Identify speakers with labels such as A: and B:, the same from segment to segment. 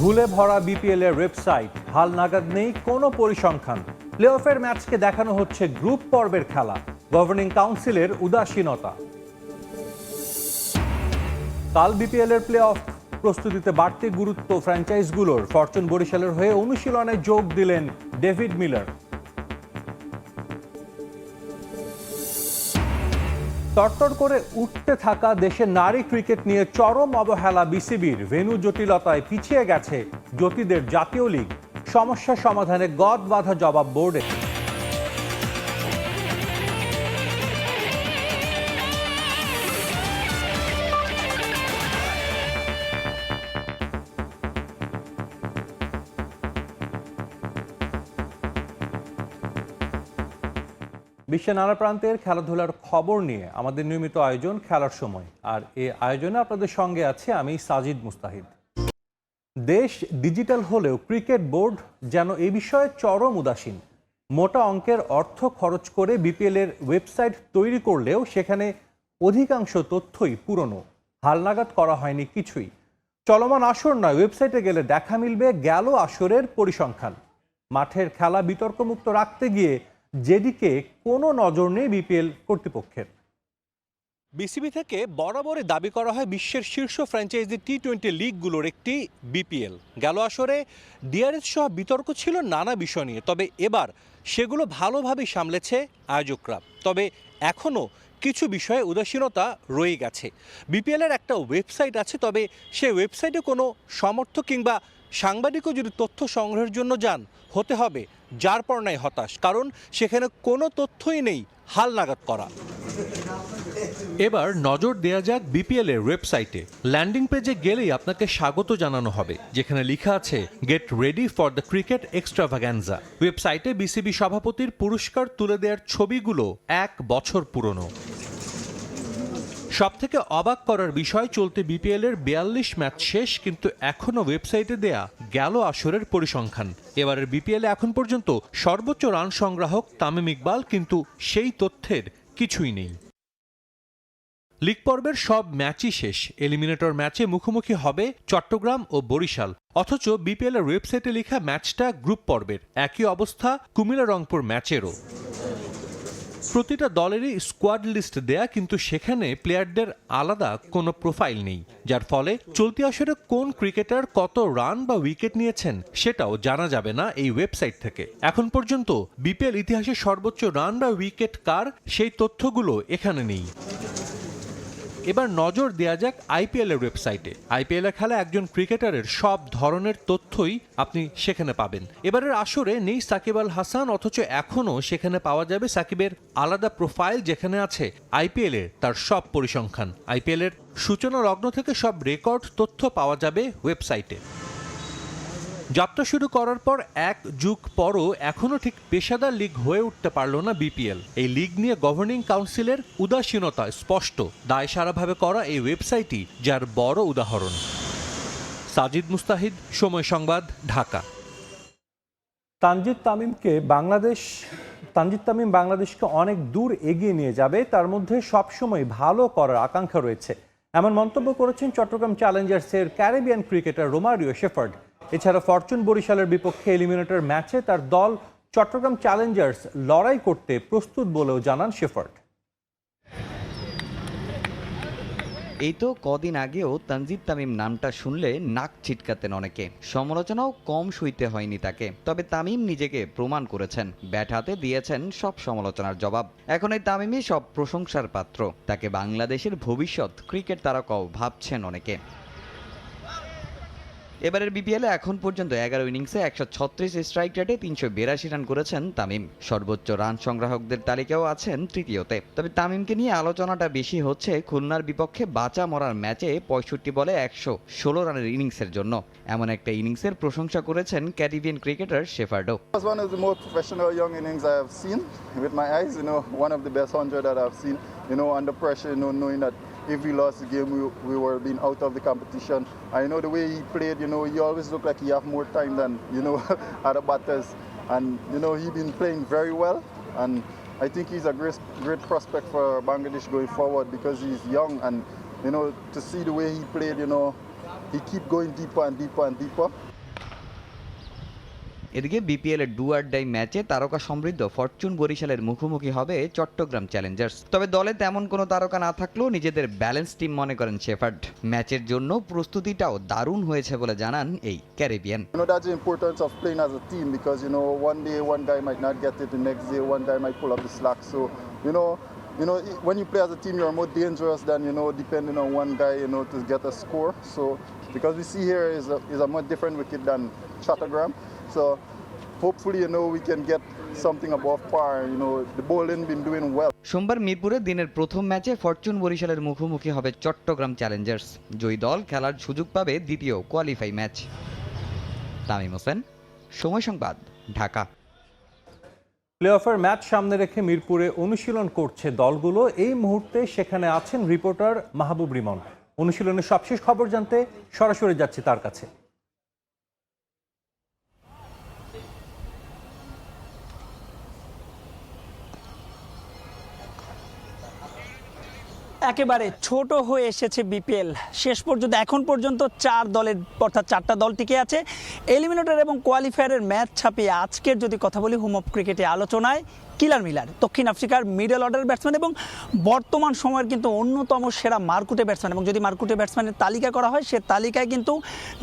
A: ভুলে ভরা বিপিএল এর ওয়েবসাইট হাল নাগাদ নেই কোনো পরিসংখ্যান। প্লে অফের ম্যাচকে দেখানো হচ্ছে গ্রুপ পর্বের খেলা গভর্নিং কাউন্সিলের উদাসীনতা। কাল বিপিএল এর প্লে অফ প্রস্তুতিতে বাড়তি গুরুত্ব ফ্র্যাঞ্চাইজগুলোর ফরচুন বরিশালের হয়ে অনুশীলনে যোগ দিলেন ডেভিড মিলার। তরতর করে উঠতে থাকা দেশে নারী ক্রিকেট নিয়ে চরম অবহেলা বিসিবির। ভেনু জটিলতায় পিছিয়ে গেছে জ্যোতিদের জাতীয় লীগ। সমস্যা সমাধানে গদ বাঁধা জবাব বোর্ডে। বিশ্বের নানা প্রান্তের খেলাধুলার খবর নিয়ে আমাদের নিয়মিত আয়োজন খেলার সময়। আর এই আয়োজনে আপনাদের সঙ্গে আছে আমি সাজিদ মুস্তাহিদ। দেশ ডিজিটাল হলেও ক্রিকেট বোর্ড যেন এ বিষয়ে চরম উদাসীন। মোটা অঙ্কের অর্থ খরচ করে বিপিএল এর ওয়েবসাইট তৈরি করলেও সেখানে অধিকাংশ তথ্যই পুরনো। হালনাগাদ করা হয়নি কিছুই। চলমান আসর নয়, ওয়েবসাইটে গেলে দেখা মিলবে গেল আসরের পরিসংখ্যান। মাঠের খেলা বিতর্কমুক্ত রাখতে গিয়ে যেদিকে কোনো নজর নেই বিপিএল কর্তৃপক্ষের। বিসিবি থেকে বরাবরই দাবি করা হয় বিশ্বের শীর্ষ ফ্র্যাঞ্চাইজি টি টোয়েন্টি লিগগুলোর একটি বিপিএল। গেল আসরে ডিআরএস সহ বিতর্ক ছিল নানা বিষয় নিয়ে, তবে এবার সেগুলো ভালোভাবেই সামলেছে আয়োজকরা। তবে এখনও কিছু বিষয়ে উদাসীনতা রয়ে গেছে। বিপিএলের একটা ওয়েবসাইট আছে, তবে সেই ওয়েবসাইটে কোনো সমর্থক কিংবা সাংবাদিকও যদি তথ্য সংগ্রহের জন্য যান, হতে হবে যার পর নাই হতাশ, কারণ সেখানে কোনো তথ্যই নেই, হাল নাগাদ করা। এবার নজর দেয়া যাক বিপিএল এর ওয়েবসাইটে। ল্যান্ডিং পেজে গেলেই আপনাকে স্বাগত জানানো হবে, যেখানে লেখা আছে, get ready for the cricket extravaganza ওয়েবসাইটে বিসিবি সভাপতির পুরস্কার তুলে দেওয়ার ছবিগুলো এক বছর পুরনো। সব থেকে অবাক করার বিষয়, চলতে বিপিএল এর বিয়াল্লিশ ম্যাচ শেষ, কিন্তু এখনও ওয়েবসাইটে দেয়া গেল আসরের পরিসংখ্যান। এবারের বিপিএল এখন পর্যন্ত সর্বোচ্চ রান সংগ্রাহক তামিম ইকবাল, কিন্তু সেই তথ্যের কিছুই নেই। লিগ পর্বের সব ম্যাচই শেষ। এলিমিনেটর ম্যাচে মুখোমুখি হবে চট্টগ্রাম ও বরিশাল। অথচ বিপিএল এর ওয়েবসাইটে লেখা ম্যাচটা গ্রুপ পর্বের। একই অবস্থা কুমিল্লা রংপুর ম্যাচেরও। প্রতিটা দলেরই স্কোয়াড লিস্ট দেয়া, কিন্তু সেখানে প্লেয়ারদের আলাদা কোনো প্রোফাইল নেই। যার ফলে চলতি আসরে কোন ক্রিকেটার কত রান বা উইকেট নিয়েছেন, সেটাও জানা যাবে না এই ওয়েবসাইট থেকে। এখন পর্যন্ত বিপিএল ইতিহাসে সর্বোচ্চ রান বা উইকেট কার, সেই তথ্যগুলো এখানে নেই। এবার নজর দেয়া যাক আইপিএলের ওয়েবসাইটে। আইপিএল এর খেলা একজন ক্রিকেটারের সব ধরনের তথ্যই আপনি সেখানে পাবেন। এবারের আসরে নেই সাকিব আল হাসান, অথচ এখনও সেখানে পাওয়া যাবে সাকিবের আলাদা প্রোফাইল যেখানে আছে আইপিএলের তার সব পরিসংখ্যান। আইপিএলের সূচনা লগ্ন থেকে সব রেকর্ড তথ্য পাওয়া যাবে ওয়েবসাইটে। যাত্রা শুরু করার পর এক যুগ পরও এখনও ঠিক পেশাদার লিগ হয়ে উঠতে পারল না বিপিএল। এই লিগ নিয়ে গভর্নিং কাউন্সিলের উদাসীনতা স্পষ্ট। দায় সারাভাবে করা এই ওয়েবসাইটই যার বড় উদাহরণ। সাজিদ মুস্তাহিদ, সময় সংবাদ, ঢাকা। তানজিদ তামিমকে বাংলাদেশ, তানজিদ তামিম বাংলাদেশকে অনেক দূর এগিয়ে নিয়ে যাবে, তার মধ্যে সবসময় ভালো করার আকাঙ্ক্ষা রয়েছে। এমন মন্তব্য করেছেন চট্টগ্রাম চ্যালেঞ্জার্সের ক্যারিবিয়ান ক্রিকেটার রোমারিও শেফার্ড। এছাড়া ফরচুন বরিশালের বিপক্ষে এলিমিনেটর ম্যাচে তার দল চট্টগ্রাম চ্যালেঞ্জার্স লড়াই করতে প্রস্তুত বলেও জানান শেফার্ড।
B: এই তো কদিন আগেও তানজিদ তামিম নামটা শুনলে নাক ছিটকাতেন অনেকে। সমালোচনাও কম সইতে হয়নি তাকে। তবে তামিম নিজেকে প্রমাণ করেছেন। ব্যাট হাতে দিয়েছেন সব সমালোচনার জবাব। এখন এই তামিমই সব প্রশংসার পাত্র। তাকে বাংলাদেশের ভবিষ্যৎ ক্রিকেট তারকাও ভাবছেন অনেকে। এবারের বিপিএল এখন পর্যন্ত এগারো ইনিংসে একশো ছত্রিশ স্ট্রাইক রেটে তিনশো বিরাশি রান করেছেন তামিম। সর্বোচ্চ রান সংগ্রাহকদের তালিকাও আছেন তৃতীয়তে। তবে তামিমকে নিয়ে আলোচনাটা বেশি হচ্ছে খুলনার বিপক্ষে বাঁচা মরার ম্যাচে পঁয়ষট্টি বলে একশো ষোলো রানের ইনিংসের জন্য। এমন একটা ইনিংসের প্রশংসা করেছেন Caribbean cricketer Shepherd
C: If we lost the game, we, we were being out of the competition. I know the way he played, you know, he always looked like he have more time than you know other batters, and you know he been playing very well. And I think he's a great great prospect for Bangladesh going forward because he's young and you know to see the way he played. You know, he keep going deeper and deeper and deeper.
B: এদিকে বিপিএলের do R die ম্যাচে তারকা সমৃদ্ধ Fortune বরিশালের মুখোমুখি হবে Chittagong Challengers. তবে দলে তেমন কোনো তারকা না থাকলেও নিজেদের ব্যালেন্স টিম মনে করেন শেফার্ড। ম্যাচের জন্য প্রস্তুতিটাও দারুণ হয়েছে বলে জানান এই Caribbean.
C: No that's the importance of playing as one day one not get next day one guy might pull up the no you know when you play as a team then you one guy you score so because we uh is a then Chattogram So, hopefully, you know, we can get something above par. You know, the bowling been doing well.
B: সোমবার মিরপুরে দিনের প্রথম ম্যাচে Fortune বরিশালের মুখোমুখি হবে Chittagong Challengers. জয়ী দল খেলার সুযোগ পাবে দ্বিতীয় কোয়ালিফাই ম্যাচ। তামিম হোসেন সময় সংবাদ ঢাকা।
A: প্লে অফের ম্যাচ সামনে রেখে মিরপুরে অনুশীলন করছে দলগুলো। এই মুহূর্তে সেখানে আছেন রিপোর্টার মাহবুব রিমন। অনুশীলনের সবশেষ খবর জানতে সরাসরি যাচ্ছি তার কাছে।
D: একেবারে ছোট হয়ে এসেছে বিপিএল। শেষ পর্যন্ত, এখন পর্যন্ত চার দলের, অর্থাৎ চারটা দল টিকে আছে। এলিমিনেটর এবং কোয়ালিফায়ারের ম্যাচ ছাপিয়ে আজকের যদি কথা বলি হোম অফ ক্রিকেটে আলোচনায় কিলার মিলার। দক্ষিণ আফ্রিকার মিডল অর্ডার ব্যাটসম্যান এবং বর্তমান সময়ের কিন্তু অন্যতম সেরা মার্কুটে ব্যাটসম্যান এবং যদি মার্কুটে ব্যাটসম্যানের তালিকা করা হয়, সে তালিকায় কিন্তু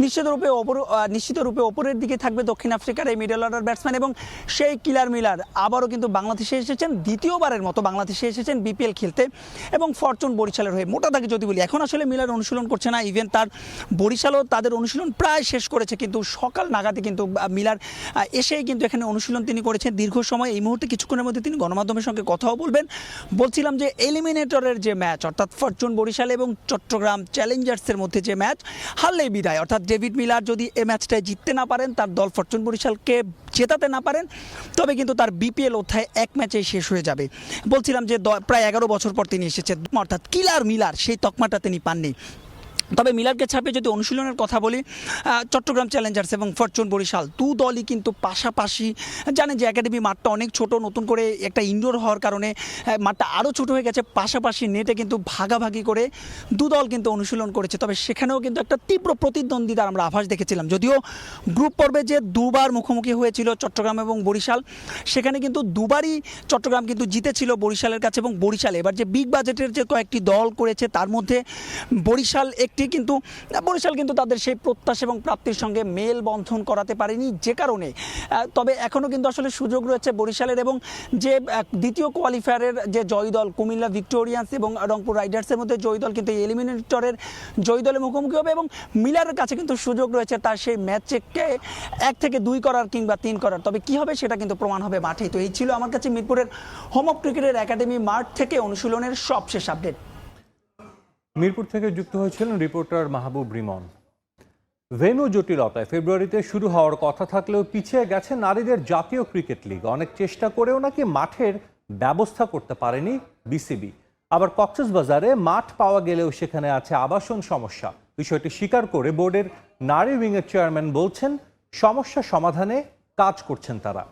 D: নিশ্চিতরূপে ওপর নিশ্চিতরূপে ওপরের দিকে থাকবে দক্ষিণ আফ্রিকার এই মিডল অর্ডার ব্যাটসম্যান এবং সেই কিলার মিলার। আবারও কিন্তু বাংলাদেশে এসেছেন, দ্বিতীয়বারের মতো বাংলাদেশে এসেছেন বিপিএল খেলতে। এবং ফরচুন বরিশালের হয়ে মোটা দাগে যদি বলি এখন আসলে মিলার অনুশীলন করছে না ইভেন তার বরিশালও তাদের অনুশীলন প্রায় শেষ করেছে, কিন্তু সকাল নাগাদে কিন্তু মিলার এসেই কিন্তু এখানে অনুশীলন তিনি করেছেন। দীর্ঘ সময় এই মুহূর্তে কিছুক্ষণের মধ্যে তিনি গণমাধ্যমের সঙ্গে কথাও বলবেন। বলছিলাম যে এলিমিনেটরের যে ম্যাচ অর্থাৎ ফরচুন বরিশাল এবং চট্টগ্রাম চ্যালেঞ্জার্সের মধ্যে যে ম্যাচ হারলেই বিদায়। অর্থাৎ ডেভিড মিলার যদি এ ম্যাচটায় জিততে না পারেন, তার দল ফরচুন বরিশালকে জেতাতে না পারেন, তবে কিন্তু তার বিপিএল অধ্যায় এক ম্যাচেই শেষ হয়ে যাবে। বলছিলাম যে প্রায় এগারো বছর পর তিনি এসেছেন। অর্থাৎ কিলার মিলার, সেই তকমাটা তিনি পাননি। তবে মিলারকে ছাপিয়ে যদি অনুশীলনের কথা বলি চট্টগ্রাম চ্যালেঞ্জার্স এবং ফরচুন বরিশাল দু দলই কিন্তু পাশাপাশি জানেন যে একাডেমি মাঠটা অনেক ছোট, নতুন করে একটা ইনডোর হওয়ার কারণে মাঠটা আরও ছোট হয়ে গেছে। পাশাপাশি নেটে কিন্তু ভাগাভাগি করে দু দল কিন্তু অনুশীলন করেছে। তবে সেখানেও কিন্তু একটা তীব্র প্রতিদ্বন্দ্বিতার আমরা আভাস দেখেছিলাম। যদিও গ্রুপ পর্বে যে দুবার মুখোমুখি হয়েছিল চট্টগ্রাম এবং বরিশাল, সেখানে কিন্তু দুবারই চট্টগ্রাম কিন্তু জিতেছিল বরিশালের কাছে এবং বরিশাল। এবার যে বিগ বাজেটের যে কয়েকটি দল করেছে, তার মধ্যে বরিশাল একটি কিন্তু বরিশাল কিন্তু তাদের সেই প্রত্যাশা এবং প্রাপ্তির সঙ্গে মেল বন্ধন করাতে পারেনি যে কারণে। তবে এখনও কিন্তু আসলে সুযোগ রয়েছে বরিশালের এবং যে দ্বিতীয় কোয়ালিফায়ারের যে জয়ী দল কুমিল্লা ভিক্টোরিয়ান্স এবং রংপুর রাইডার্সের মধ্যে জয়ী দল কিন্তু এলিমিনেটরের জয়ী মুখোমুখি হবে এবং মিলারের কাছে কিন্তু সুযোগ রয়েছে তার সেই ম্যাচকে এক থেকে দুই করার কিংবা তিন করার। তবে কি হবে সেটা কিন্তু প্রমাণ হবে মাঠেই তো এই ছিল আমার কাছে মিরপুরের হোম অফ ক্রিকেটের একাডেমি মাঠ থেকে অনুশীলনের সবশেষ আপডেট
A: মিরপুর থেকে যুক্ত হয়েছিলেন রিপোর্টার মাহবুব রিমন। ভেনু জটিলতায় ফেব্রুয়ারিতে শুরু হওয়ার কথা থাকলেও পিছিয়ে গেছে নারীদের জাতীয় ক্রিকেট লিগ। অনেক চেষ্টা করেও নাকি মাঠের ব্যবস্থা করতে পারেনি বিসিবি। আবার কক্সবাজারে মাঠ পাওয়া গেলেও সেখানে আছে আবাসন সমস্যা। বিষয়টি স্বীকার করে বোর্ডের নারী উইংয়ের চেয়ারম্যান বলছেন, সমস্যা সমাধানে কাজ করছেন তারা।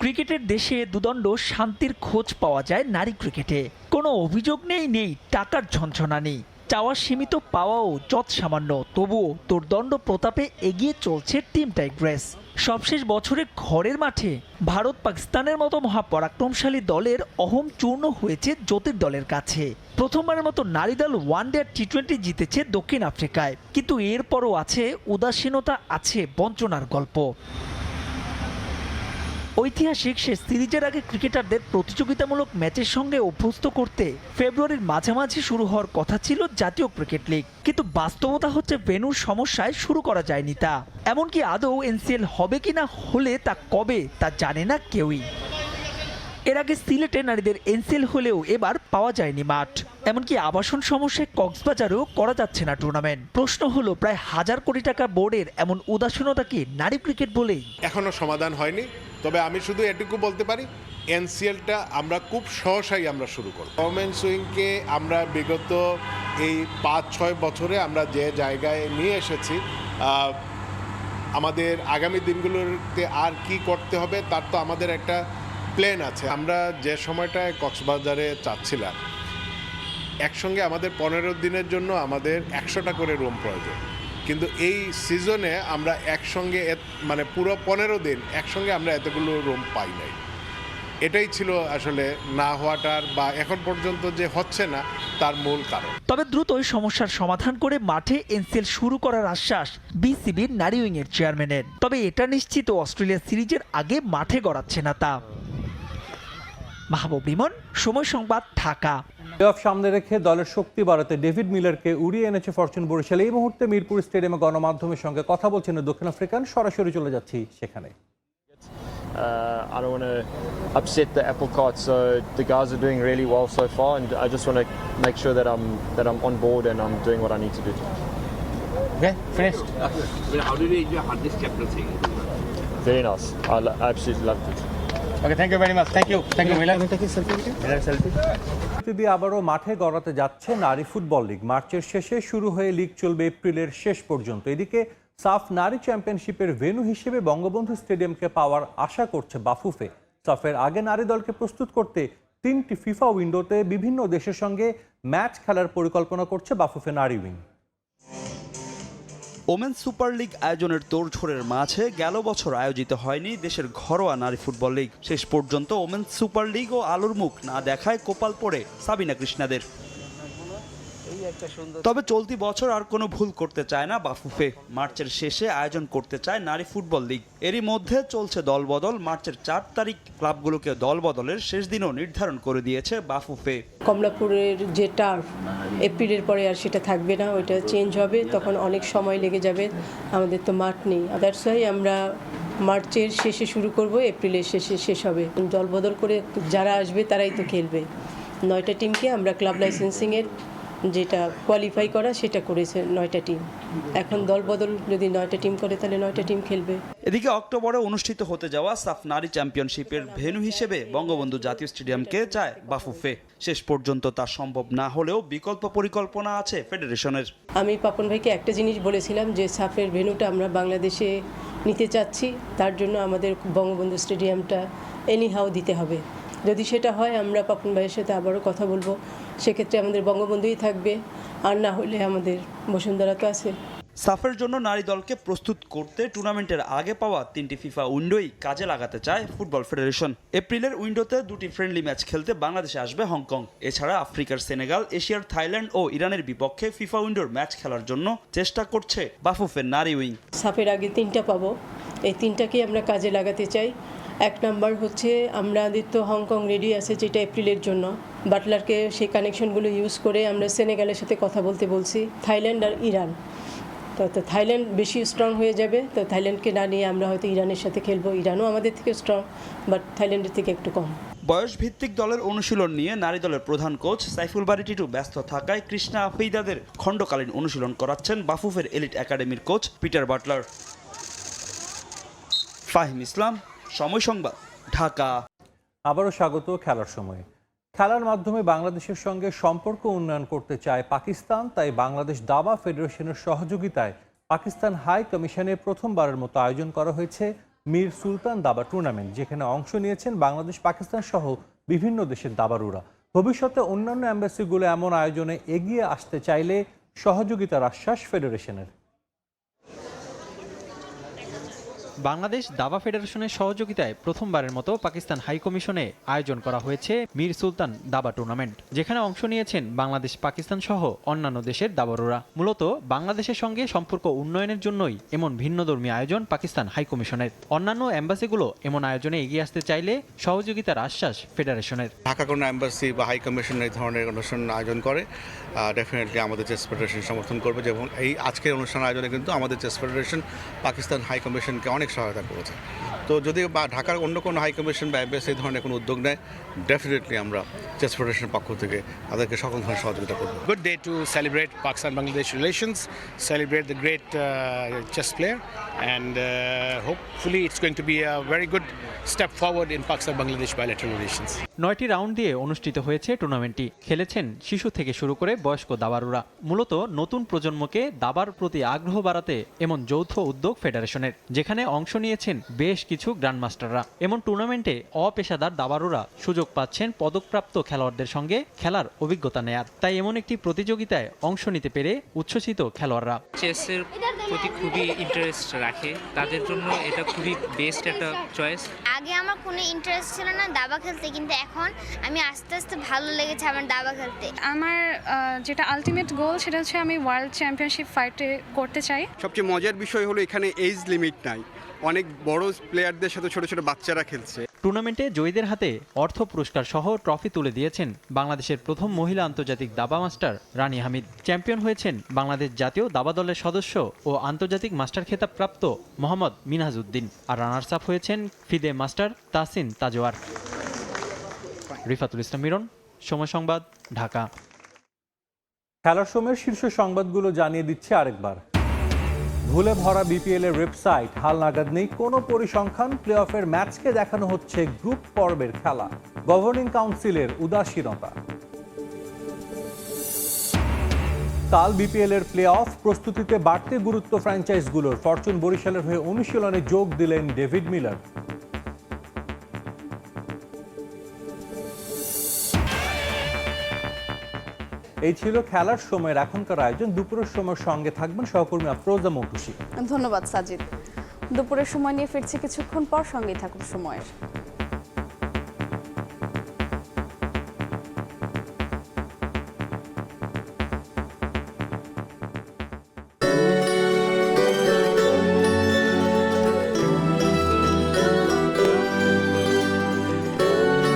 E: ক্রিকেটের দেশে দুদণ্ড শান্তির খোঁজ পাওয়া যায় নারী ক্রিকেটে। কোনো অভিযোগ নেই নেই, টাকার ঝঞ্ঝনা নেই। চাওয়া সীমিত পাওয়াও যৎ সামান্য তবুও দুর্দণ্ড প্রতাপে এগিয়ে চলছে টিম টাইগ্রেস সবশেষ বছরে ঘরের মাঠে ভারত পাকিস্তানের মতো মহাপরাক্রমশালী দলের অহম চূর্ণ হয়েছে জ্যোতির দলের কাছে। প্রথমবারের মতো নারী দল ওয়ান ডে টি টোয়েন্টি জিতেছে দক্ষিণ আফ্রিকায়। কিন্তু এরপরও আছে, উদাসীনতা আছে বঞ্চনার গল্প। ঐতিহাসিক সে সিরিজের আগে ক্রিকেটারদের প্রতিযোগিতামূলক ম্যাচের সঙ্গে অভ্যস্ত করতে ফেব্রুয়ারির মাঝামাঝি শুরু হওয়ার কথা ছিল জাতীয় ক্রিকেট লিগ। কিন্তু বাস্তবতা হচ্ছে ভেনুর সমস্যায় শুরু করা যায়নি তা। এমনকি আদৌ এনসিএল হবে কিনা, হলে তা কবে তা জানে না কেউই। এর আগে সিলেটে নারীদের এনসিএল হলেও এবার পাওয়া যায়নি মাঠ। এমনকি আবাসন সমস্যায় কক্সবাজারেও করা যাচ্ছে না টুর্নামেন্ট। প্রশ্ন হলো, প্রায় হাজার কোটি টাকা বোর্ডের এমন উদাসীনতা কি নারী ক্রিকেট বলেই?
F: এখনও সমাধান হয়নি, তবে আমি শুধু এটুকু বলতে পারি, এনসিএলটা আমরা খুব সহসাই আমরা শুরু করব। গভর্নমেন্ট সুইংকে আমরা বিগত এই পাঁচ, ছয় বছরে আমরা যে জায়গায় নিয়ে এসেছি আমাদের আগামী দিনগুলোতে আর কি করতে হবে, তার তো আমাদের একটা প্ল্যান আছে। আমরা যে সময়টায় কক্সবাজারে চাচ্ছিলাম একসঙ্গে আমাদের পনেরো দিনের জন্য আমাদের একশোটা করে রুম প্রয়োজন। কিন্তু এই সিজনে আমরা একসঙ্গে মানে পুরো পনেরো দিন একসঙ্গে আমরা এতগুলো রুম পাই নাই। এটাই ছিল আসলে না হওয়াটার বা এখন পর্যন্ত যে হচ্ছে না, তার মূল কারণ।
E: তবে দ্রুতই সমস্যার সমাধান করে মাঠে এনসিএল শুরু করার আশ্বাস বিসিবির নারী উইংয়ের চেয়ারম্যানের। তবে এটা নিশ্চিত, অস্ট্রেলিয়া সিরিজের আগে মাঠে গড়াচ্ছে না তা। মাহবুব রিমন সময় সংবাদ ঢাকা
A: প্লে অফ সামনে রেখে দলের শক্তি বাড়াতে ডেভিড মিলারকে উড়িয়ে এনেছে ফরচুন বরিশাল এই মুহূর্তে মিরপুর স্টেডিয়ামে গণমাধ্যমের সঙ্গে কথা বলছেন দক্ষিণ আফ্রিকান সরাসরি চলে যাচ্ছি সেখানে
G: Uh, I don't want to upset the apple cart. So the guys are doing really well so far, and I just want to make sure that I'm that I'm on board and I'm doing what I need to do.
H: Okay, finished.
I: How did you enjoy this captaincy?
G: Very nice. I, lo- I absolutely loved it.
H: Very much. Thank you. Thank you, Mila. Mila, selfie.
A: পরিস্থিতি দিয়ে আবারও মাঠে গড়াতে যাচ্ছে নারী football league মার্চের শেষে শুরু হয়ে লিগ চলবে এপ্রিলের শেষ পর্যন্ত এদিকে সাফ নারী চ্যাম্পিয়নশিপের ভেন্যু হিসেবে বঙ্গবন্ধু স্টেডিয়ামকে পাওয়ার আশা করছে বাফুফে সাফের আগে নারী দলকে প্রস্তুত করতে তিনটি ফিফা উইন্ডোতে বিভিন্ন দেশের সঙ্গে ম্যাচ খেলার পরিকল্পনা করছে বাফুফে নারী উইং
J: ওমেন সুপার লিগ আয়োজনের তোড়ঝোড়ের মাঝে গেল বছর আয়োজিত হয়নি দেশের ঘরোয়া নারী ফুটবল লিগ। শেষ পর্যন্ত ওমেন সুপার লিগ ও আলোর মুখ না দেখায় কোপাল পড়ে সাবিনা কৃষ্ণাদের। তবে চলতি বছর আর কোনো ভুল করতে চায় না বাফুফে। মার্চের শেষে আয়োজন করতে চায় নারী ফুটবল লিগ। এরই মধ্যে চলছে দলবদল। মার্চের চার তারিখ ক্লাবগুলোকে দলবদলের শেষ দিনও নির্ধারণ করে দিয়েছে বাফুফে।
K: কমলাপুরের যে টার্ফ এপ্রিলের পরে আর সেটা থাকবে না ওইটা চেঞ্জ হবে। তখন অনেক সময় লেগে যাবে। আমাদের তো মাঠ নেই। দ্যাটস ওয়াই আমরা মার্চের শেষে শুরু করব এপ্রিলের শেষে শেষ হবে। দলবদল করে যারা আসবে তারাই তো খেলবে। নয়টা টিমকে আমরা ক্লাব লাইসেন্সিংয়ের যেটা কোয়ালিফাই করা সেটা করেছে নয়টা টিম এখন দলবদল যদি নয়টা টিম করে তাহলে নয়টা টিম খেলবে।
J: এদিকে অক্টোবরে অনুষ্ঠিত হতে যাওয়া সাফ নারী চ্যাম্পিয়নশিপের ভেন্যু হিসেবে বঙ্গবন্ধু জাতীয় স্টেডিয়ামকে চায় বাফুফে। শেষ পর্যন্ত তা সম্ভব না হলেও বিকল্প পরিকল্পনা আছে ফেডারেশনের
K: আমি পাপন ভাইকে একটা জিনিস বলেছিলাম যে সাফের ভেন্যুটা আমরা বাংলাদেশে নিতে চাচ্ছি তার জন্য আমাদের বঙ্গবন্ধু স্টেডিয়ামটা এনিহাও দিতে হবে। যদি সেটা হয় আমরা পাপন ভাইয়ের সাথে আবারও কথা বলব। সেক্ষেত্রে আমাদের বঙ্গবন্ধুই থাকবে আর না হলে আমাদের বসুন্ধরা তো আছে।
J: সাফের জন্য নারী দলকে প্রস্তুত করতে টুর্নামেন্টের আগে পাওয়া তিনটি ফিফা উইন্ডোই কাজে লাগাতে চায় ফুটবল ফেডারেশন। এপ্রিলের উইন্ডোতে দুটি ফ্রেন্ডলি ম্যাচ খেলতে বাংলাদেশে আসবে হংকং। এছাড়া আফ্রিকার সেনেগাল এশিয়ার থাইল্যান্ড ও ইরানের বিপক্ষে ফিফা উইন্ডোর ম্যাচ খেলার জন্য চেষ্টা করছে বাফুফের নারী উইং।
K: সাফের আগে তিনটা পাবো। এই তিনটাকেই আমরা কাজে লাগাতে চাই। এক নাম্বার হচ্ছে আমাদের তো হংকং রেডি আছে, যেটা এপ্রিলের জন্য। বাটলারকে সেই কানেকশনগুলো ইউজ করে আমরা সেনেগালের সাথে কথা বলতে বলছি। থাইল্যান্ড আর ইরান তো থাইল্যান্ড বেশি স্ট্রং হয়ে যাবে। তো থাইল্যান্ডকে না নিয়ে আমরা হয়তো ইরানের সাথে খেলব। ইরানও আমাদের থেকে স্ট্রং বাট থাইল্যান্ডের থেকে একটু কম।
J: বয়স ভিত্তিক দলের অনুশীলন নিয়ে নারী দলের প্রধান কোচ সাইফুল বাড়ি টিটু ব্যস্ত থাকায় কৃষ্ণা আফিদাদের খণ্ডকালীন অনুশীলন করাচ্ছেন বাফুফের এলিট একাডেমির coach Peter Butler Fahim Islam Somoy Sangbad, Dhaka.
A: আবারও স্বাগত খেলার সময়। খেলার মাধ্যমে বাংলাদেশের সঙ্গে সম্পর্ক উন্নয়ন করতে চায় পাকিস্তান, তাই বাংলাদেশ দাবা ফেডারেশনের সহযোগিতায় পাকিস্তান হাই কমিশনে প্রথমবারের মতো আয়োজন করা হয়েছে মীর সুলতান দাবা টুর্নামেন্ট, যেখানে অংশ নিয়েছেন বাংলাদেশ, পাকিস্তান সহ বিভিন্ন দেশের দাবারুরা। ভবিষ্যতে অন্যান্য অ্যাম্বাসিগুলো এমন আয়োজনে এগিয়ে আসতে চাইলে সহযোগিতার আশ্বাস ফেডারেশনের।
L: বাংলাদেশ দাবা ফেডারেশনের সহযোগিতায় প্রথমবারের মতো পাকিস্তান হাই কমিশনে আয়োজন করা হয়েছে মীর সুলতান দাবা টুর্নামেন্ট, যেখানে অংশ নিয়েছেন বাংলাদেশ, পাকিস্তান সহ অন্যান্য দেশের দাবারুরা মূলত বাংলাদেশের সঙ্গে সম্পর্ক উন্নয়নের জন্যই এমন ভিন্নধর্মী আয়োজন পাকিস্তান হাই কমিশনের। অন্যান্য অ্যাম্বাসিগুলো এমন আয়োজনে এগিয়ে আসতে চাইলে সহযোগিতার আশ্বাস ফেডারেশনের।
M: ঢাকা কোনো অ্যাম্বাসি বা হাই কমিশন এই ধরনের অনুষ্ঠান আয়োজন করে ডেফিনেটলি আমাদের চেস ফেডারেশন সমর্থন করবে। যেমন এই আজকের অনুষ্ঠান আয়োজনে কিন্তু আমাদের চেস ফেডারেশন পাকিস্তান হাই কমিশনকে অনেক সহায়তা করেছে। তো যদি বা ঢাকার অন্য কোনো হাই কমিশন ব্যয় এই ধরনের কোনো উদ্যোগ নেয় ডেফিনেটলি আমরা চেস ফেডারেশনের পক্ষ থেকে তাদেরকে সকল ধরনের সহযোগিতা করব।
H: Good day to celebrate Pakistan Bangladesh relations celebrate the great chess player and hopefully it's going to be a very good step forward in Pakistan Bangladesh bilateral relations
L: নয়টি রাউন্ড দিয়ে অনুষ্ঠিত হয়েছে টুর্নামেন্টটি। খেলেছেন শিশু থেকে শুরু করে বয়স্ক দাবারুরা মূলত নতুন প্রজন্মকে দাবার প্রতি আগ্রহ বাড়াতে এমন যৌথ উদ্যোগ ফেডারেশনের যেখানে অংশ নিয়েছেন বেশ কিছু গ্র্যান্ডমাস্টাররা। এমন টুর্নামেন্টে অপেশাদার দাবারুরা সুযোগ পাচ্ছেন পদকপ্রাপ্ত খেলোয়াড়দের সঙ্গে খেলার অভিজ্ঞতা নেয়ার। তাই এমন একটি প্রতিযোগিতায় অংশ নিতে পেরে উচ্ছ্বসিত খেলোয়াড়রা।
N: চেসের প্রতি খুবই ইন্টারেস্ট রাখে। তাদের জন্য এটা খুবই বেস্ট একটা চয়েস
O: আগে আমার কোনো ইন্টারেস্ট ছিল না দাবা খেলতে কিন্তু এখন আমি আস্তে আস্তে ভালো লেগেছে আমার দাবা খেলতে।
P: আমার যেটা আলটিমেট গোল সেটা হচ্ছে আমি ওয়ার্ল্ড চ্যাম্পিয়নশিপ ফাইটে করতে চাই।
Q: সবচেয়ে মজার বিষয় হলো এখানে এজ লিমিট নাই। অনেক বড় প্লেয়ারদের সাথে ছোট ছোট বাচ্চারা খেলছে।
L: টুর্নামেন্টে জয়ীদের হাতে অর্থ পুরস্কার সহ ট্রফি তুলে দিয়েছেন বাংলাদেশের প্রথম মহিলা আন্তর্জাতিক দাবা মাস্টার রানী হামিদ। চ্যাম্পিয়ন হয়েছেন বাংলাদেশ জাতীয় দাবা দলের সদস্য ও আন্তর্জাতিক মাস্টার খেতাব প্রাপ্ত মোহাম্মদ মিনহাজউদ্দিন আর রানার্স আপ হয়েছেন ফিদে মাস্টার তাসিন তাজোয়ার। রিফাতুল ইসলাম, মিরন। সময় সংবাদ, ঢাকা।
A: খেলার সময়ের শীর্ষ সংবাদগুলো জানিয়ে দিচ্ছে আরেকবার। ভুলে ভরা বিপিএল এর ওয়েবসাইট হাল নাগাদ নেই, কোনো পরিসংখ্যান প্লে অফের ম্যাচকে দেখানো হচ্ছে গ্রুপ পর্বের খেলা। গভর্নিং কাউন্সিলের উদাসীনতা। কাল বিপিএল এর প্লে অফ প্রস্তুতিতে বাড়তি গুরুত্ব ফ্র্যাঞ্চাইজগুলোর ফরচুন বরিশালের হয়ে অনুশীলনে যোগ দিলেন ডেভিড মিলার। এই ছিল খেলার সময়ের এখনকার আয়োজন। দুপুরের সময় সঙ্গে থাকবেন সহকর্মী আফরোজা মৌটুসি।
P: ধন্যবাদ সাজিদ। দুপুরের সময় নিয়ে ফিরছি কিছুক্ষণ পর সঙ্গেই থাকুন সময়ের।